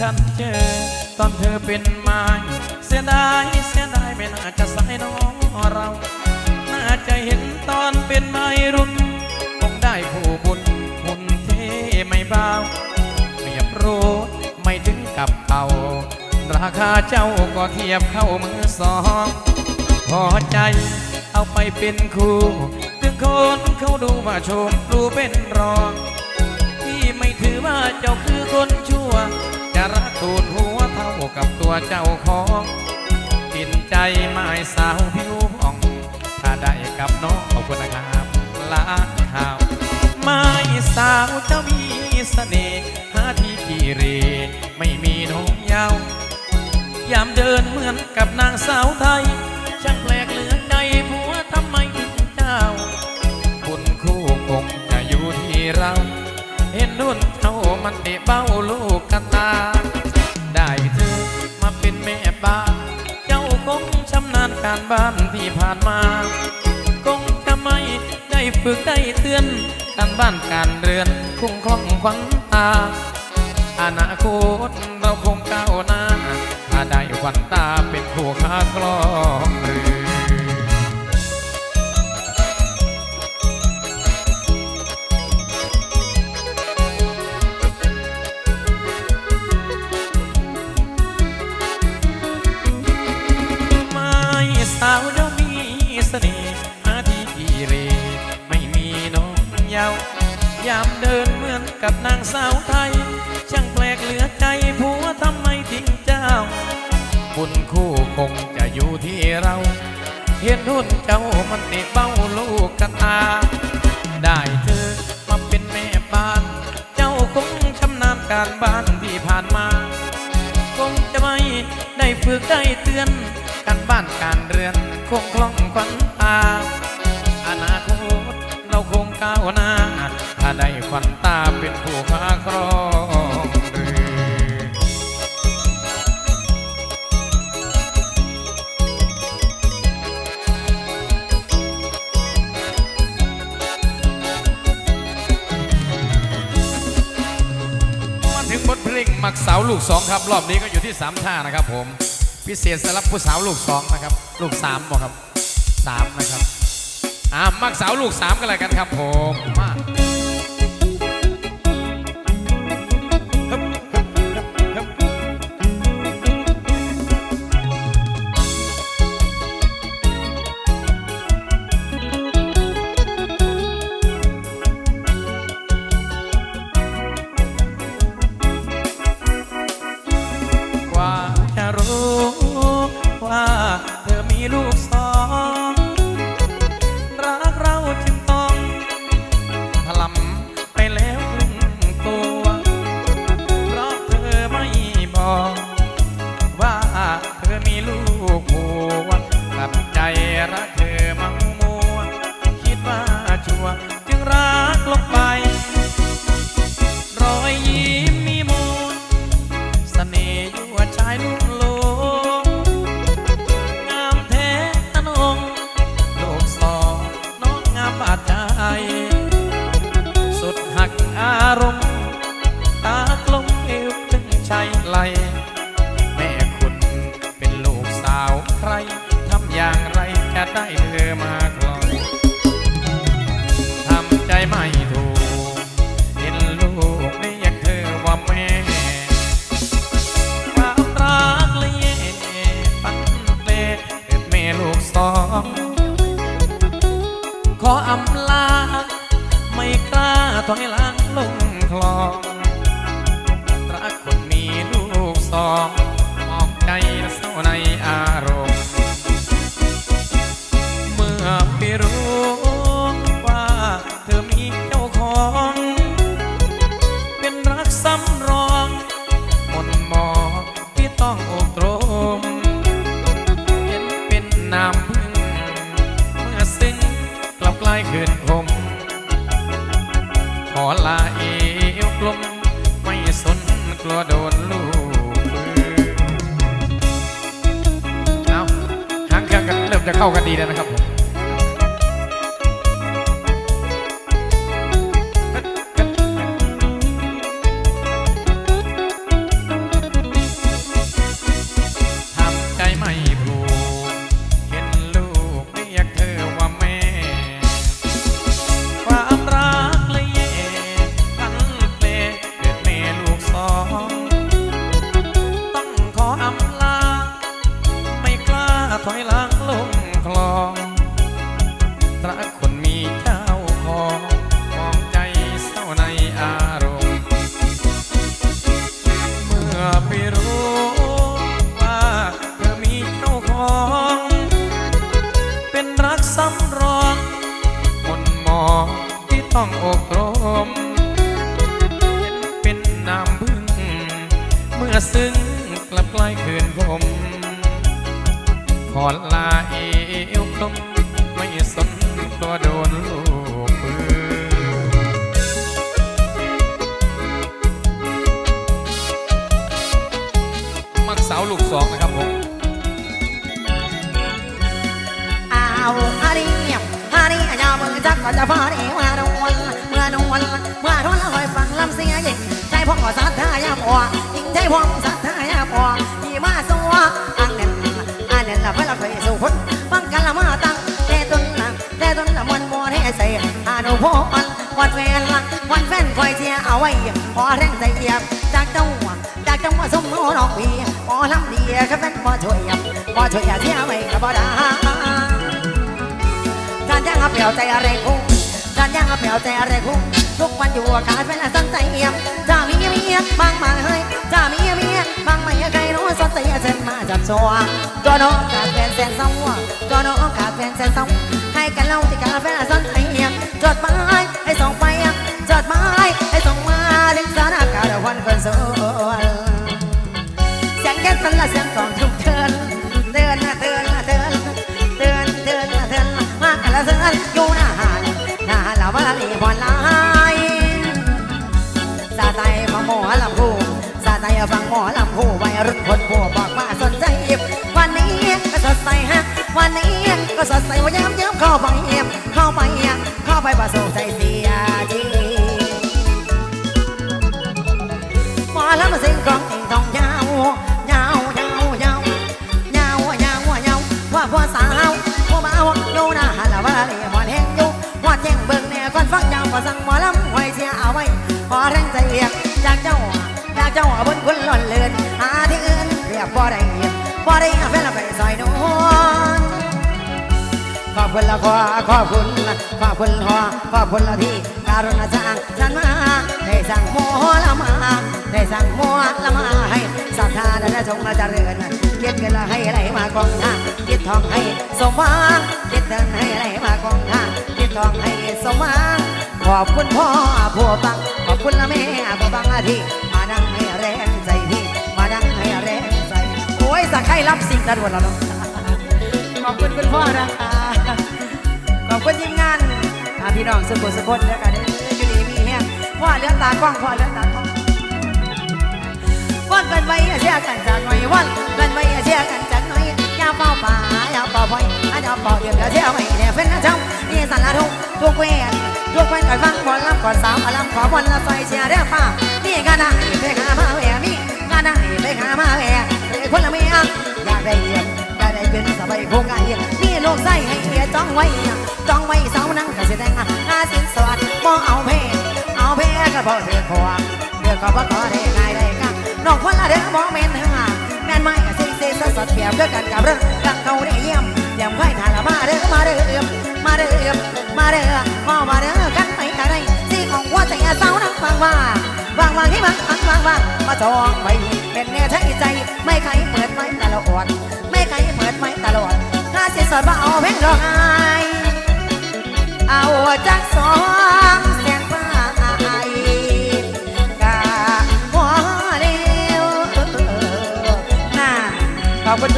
ตอนเธอเป็นไม้เสียดายเสียดายไม่น่าจะสายน้องเรา น่าจะเห็นตอนเป็นไม้รุ่นคงได้ผู้บุญหุ่นเทไม่เบาเปรียบโรดไม่ถึงกับเขาราคาเจ้าก็เทียบเข้ามือสองพอใจเอาไปเป็นครูถึงคนเขาดูว่าชมดูเป็นรอง ที่ไม่ถือว่าเจ้าคือคนชั่ว จะรักตูดหัวเท่ากับตัวเจ้าของกินใจไม้สาวผิวผ่อง ถ้าได้กับน้องขอบคุณนะครับลาข่าวไม้สาวเจ้ามีเสน่ห์หาที่กีเร ไม่มีน้องยาวยามเดินเหมือนกับนางสาวไทย ช่างแปลกเหลือใจผัวทำไมถึงเจ้า คุณคู่คงจะอยู่ที่เรา เห็นนุ่นเจ้า มันเตะเบ้าลูกกันตา ได้เธอมาเป็นแม่บ้าน เจ้าคงชำนาญการบ้านที่ผ่านมา คงจะไม่ได้ฝึกได้เตือนการบ้านการเรือนคงคล่องขวัญตา อนาคตเราคงก้าวหน้าถ้าได้วัญตาเป็นผู้ค้ากลอง น่ห์อาที่กีเร ไม่มีน้องเยาวยามเดินเหมือนกับนางสาวไทย ช่างแปลกเหลือใจผัวทำไมทิ้งเจ้า บุญคู่คงจะอยู่ที่เรา เห็นหุ่นเจ้ามันเตะเบ้าลูกกันตา ได้เธอมาเป็นแม่บ้าน เจ้าคงชำนาญการบ้านที่ผ่านมา คงจะไม่ได้ฝึกได้เตือน การบ้านการเรือนคงคล่องขวัญ ก้าวหน้าถ้าได้ขวัญตาเป็นผู้ค้าครองเรือมาถึงบทเพลงมักสาวลูกสองครับ รอบนี้ก็อยู่ที่สามท่านะครับผม พิเศษสำหรับผู้สาวลูกสองนะครับ ลูกสามบอกครับสามนะครับ อ่ามักสาวลูกสามกันเลยกันครับผมมาว่าจะรู้ว่าเธอมีลูกสอง อำลา ไม่กล้าถอยหลัง ลายขึ้นผมขอลาเอวกลม ไม่สนกลัวโดนลูกมือเอาหางเครื่องกันเริ่มจะเข้ากันดีแล้วนะครับผม ขอลาเอวกลมไม่สนตัวโดนลูกปืนมักสาวลูกสองนะครับผมเอาฮันนี่ฮันนี่ยามือจักก็จะพอดีเมื่อนวลเมื่อนวลเมื่อนวลแล้วคอยฟังลำเสียงใจพ่อสัตย์ทายาพอยิ่งใจพ่อ วันแฟนละวันแฟนคอยเชียร์เอาไว้พอแรงใจเยียบจากเจ้าจากจังหวะสมโนน้องพี่พอลำดีครับแฟนพอช่วยพอช่วยอย่เที่ยไว้กับบ่ได้การย่างเอาเปลี่ยวใจอะไรคุ้งการย่างเอาเปลี่ยวใจอะไรคุ้งทุกวันอยู่กาศเป็นสนใจเอี่ยมจะมีเมียบางมาเฮ้ยจะมีเมียบางไม่ใครรู้สนใจเส้นมาจับชัวตัวน้องกาดแฟนแสนเศร้าตัวน้องกาดแฟนแสนเศร้าให้กันเล่าที่กาแฟสนใจเอี่ยมจดหมาย ให้ส่งไปจดหมายให้ส่งมาถึงสารากาศวันคนสวยเสียงแก๊สสันละเสียงของทุกเทินเตือนะเตือนะเตือนเตือนเตือนะเตือนมากันละเตือนอยู่หน้าหาดหน้าหาดละวันละลีบอลลายสาไตฟังหมอลำพูสาไตฟังหมอลำพูวัยรุ่นคนผู้บอกว่าสนใจอิบวันนี้ก็สดใสฮะวันนี้ก็สดใสว่าย้ำย้ำเข้าไปเยี่ยมเข้าไปเยี่ยม ไปประสบใจเสียทีหมอลำเสียงกองเองต้องยาวยาวยาวยาวยาวยาวยาวว่าพ่อสาวพ่อบ่าวอยู่หน้าหันละว่าเลยหมอนแห้งยู่ว่าแจ้งเบิ่งแน่ก่อนฟังยาวก็สั่งหมอลำไว้เสียเอาไว้พอแรงใจเอียงจากเจ้าจากเจ้าบนคนหล่นเลือนหาที่อื่นเรียกบ่ได้เงียบบ่ได้แฟนละไปซอยนวล ขอบคุณละขอขอบคุณละขอบคุณขอขอบคุณละที่การุณาจ้างฉันมาได้สั่งโมละมาได้สั่งโมละมาให้ศรัทธาและจงมาเจริญเก็บเงินละให้ไหลมากองทางเก็บทองให้สมหวังเก็บเงินให้ไหลมากองทางเก็บทองให้สมหวังขอบคุณพ่อผู้ฟังขอบคุณละแม่ผู้ฟังที่มานั่งให้แรงใจที่มานั่งให้แรงใจโอ้ยสักใครรับสิ่งกระดดแล้วเนาะขอบคุณคุณพ่อนะคะ ขอบคุณทีมงานอ่าพี่น้องสุโขุมสุขนแล้วกันอยู่ดีมีแห้งพ่อเลือดตากล้องพ่อเลือดตากล้องวันเป็นไว้เสียกันจากหน่อยวันเป็นไว้เสียกันจากหน่อยยาเป่าป่ายาเป่าพอยอยาเป่าเดือดเสียไว้เนี่ยเป็นนะเจ้านี่สันละทุกทุกเวรทุกเวรก่อนฟังบอลรับก่อนสาวมาลำขอบอลละซอยเชียเร์เด้อป้านี่งานได้ไปหามาแหวมีงานได้ไปหามาแหวคนละเมียอยากได้เยี่ยมก็ได้เป็นสบายโคงการเยี่ยม ลูกไส้ให้เมียจ้องไว้จ้องไว้สาวนั่งก็แสดงหาสินสวัสดิ์บ่เอาเพเอาเพก็พอเธอควาเดือก็บ่ต่อได้ง่ายได้กันน้องคนละเด้อบ่แม่นเนื้อแม่นไม่สิสิสสดเปรียบด้วยกันกับเรื่องกังเขาได้เยี่ยมเยี่ยมไข่ทานละมาเด้อมาเด้อมาเด้อมาเด้อมามาเด้อกันไปอะไรสิของว่าใจสาวนั่งฟังว่าวางวางให้วางวางวางวางมาจองไว้เป็นแน่ใช้ใจ ไม่ใครเปิดไว้ตลอดไม่ใครเปิดไว้ตลอด สียสดมาเอาเพลงร้องไห้เอาจากสองแสนฟ้ากาหัวเดียวน่าขอบคุณ